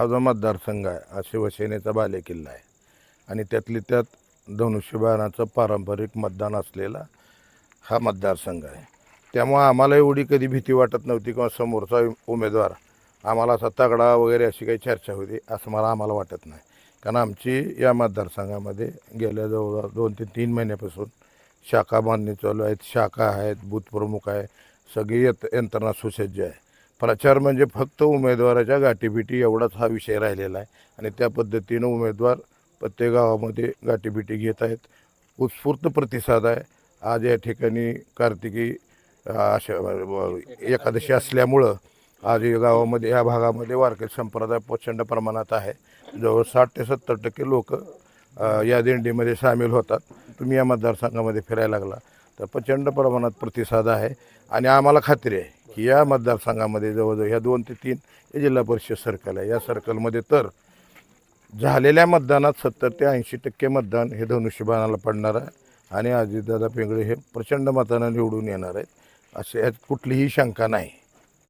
हा जो मतदारसंघ आहे हा शिवसेनेचा बालेकिल्ला आहे. आणि त्यातली त्यात धनुष्यबाणाचं पारंपरिक मतदान असलेला हा मतदारसंघ आहे. त्यामुळं आम्हाला एवढी कधी भीती वाटत नव्हती किंवा समोरचा उमेदवार आम्हाला असा तगडा वगैरे अशी काही चर्चा होती असं मला आम्हाला वाटत नाही. कारण आमची या मतदारसंघामध्ये गेल्या जवळ दोन ते तीन महिन्यापासून शाखा बांधणी चालू आहेत. शाखा आहेत बूथप्रमुख आहे. सगळी यंत्रणा सुसज्ज आहे. प्रचार म्हणजे फक्त उमेदवाराच्या गाठीभेटी एवढाच हा विषय राहिलेला आहे. आणि त्या पद्धतीनं उमेदवार प्रत्येक गावामध्ये गाठीभेटी घेत आहेत. उत्स्फूर्त प्रतिसाद आहे. आज या ठिकाणी कार्तिकी अशा एकादशी असल्यामुळं आज या गावामध्ये या भागामध्ये वारकरी संप्रदाय प्रचंड प्रमाणात आहे. जवळ साठ ते सत्तर टक्के लोक या दिंडीमध्ये सामील होतात. तुम्ही या मतदारसंघामध्ये फिरायला लागला. तर प्रचंड प्रमाणात प्रतिसाद आहे. आणि आम्हाला खात्री आहे की या मतदारसंघामध्ये जवळजवळ ह्या दोन ते तीन हे जिल्हा परिषद सर्कल आहे. या सर्कलमध्ये तर झालेल्या मतदानात सत्तर ते ऐंशी टक्के मतदान हे धनुष्यबाणाला पडणार आहे आणि अजितदादा पेंगळे हे प्रचंड मतानं निवडून येणार आहेत. असे यात कुठलीही शंका नाही.